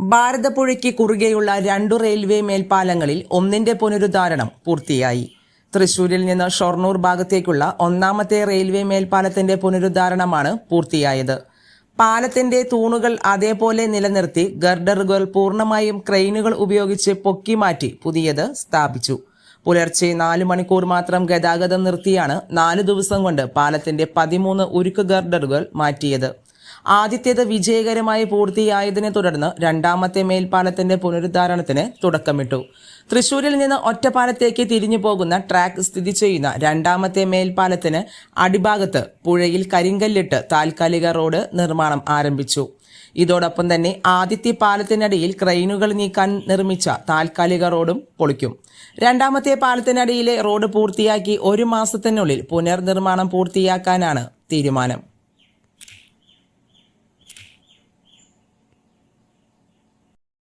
ഭാരതപ്പുഴയ്ക്ക് കുറുകെയുള്ള രണ്ടു റെയിൽവേ മേൽപ്പാലങ്ങളിൽ ഒന്നിന്റെ പുനരുദ്ധാരണം പൂർത്തിയായി. തൃശൂരിൽ നിന്ന് ഷൊർണൂർ ഭാഗത്തേക്കുള്ള ഒന്നാമത്തെ റെയിൽവേ മേൽപ്പാലത്തിന്റെ പുനരുദ്ധാരണമാണ് പൂർത്തിയായത്. പാലത്തിന്റെ തൂണുകൾ അതേപോലെ നിലനിർത്തി ഗർഡറുകൾ പൂർണമായും ക്രെയിനുകൾ ഉപയോഗിച്ച് പൊക്കി മാറ്റി പുതിയത് സ്ഥാപിച്ചു. പുലർച്ചെ നാല് മണിക്കൂർ മാത്രം ഗതാഗതം നിർത്തിയാണ് നാല് ദിവസം കൊണ്ട് പാലത്തിന്റെ പതിമൂന്ന് ഉരുക്ക് ഗർഡറുകൾ മാറ്റിയത്. ആദ്യത്തേത് വിജയകരമായി പൂർത്തിയായതിനെ തുടർന്ന് രണ്ടാമത്തെ മേൽപ്പാലത്തിന്റെ പുനരുദ്ധാരണത്തിന് തുടക്കമിട്ടു. തൃശൂരിൽ നിന്ന് ഒറ്റപ്പാലത്തേക്ക് തിരിഞ്ഞു പോകുന്ന ട്രാക്ക് സ്ഥിതി ചെയ്യുന്ന രണ്ടാമത്തെ മേൽപ്പാലത്തിന് അടിഭാഗത്ത് പുഴയിൽ കരിങ്കല്ലിട്ട് താൽക്കാലിക റോഡ് നിർമ്മാണം ആരംഭിച്ചു. ഇതോടൊപ്പം തന്നെ ആദ്യത്തെ പാലത്തിനടിയിൽ ക്രെയിനുകൾ നീക്കാൻ നിർമ്മിച്ച താൽക്കാലിക റോഡും പൊളിക്കും. രണ്ടാമത്തെ പാലത്തിനടിയിലെ റോഡ് പൂർത്തിയാക്കി ഒരു മാസത്തിനുള്ളിൽ പുനർനിർമ്മാണം പൂർത്തിയാക്കാനാണ് തീരുമാനം.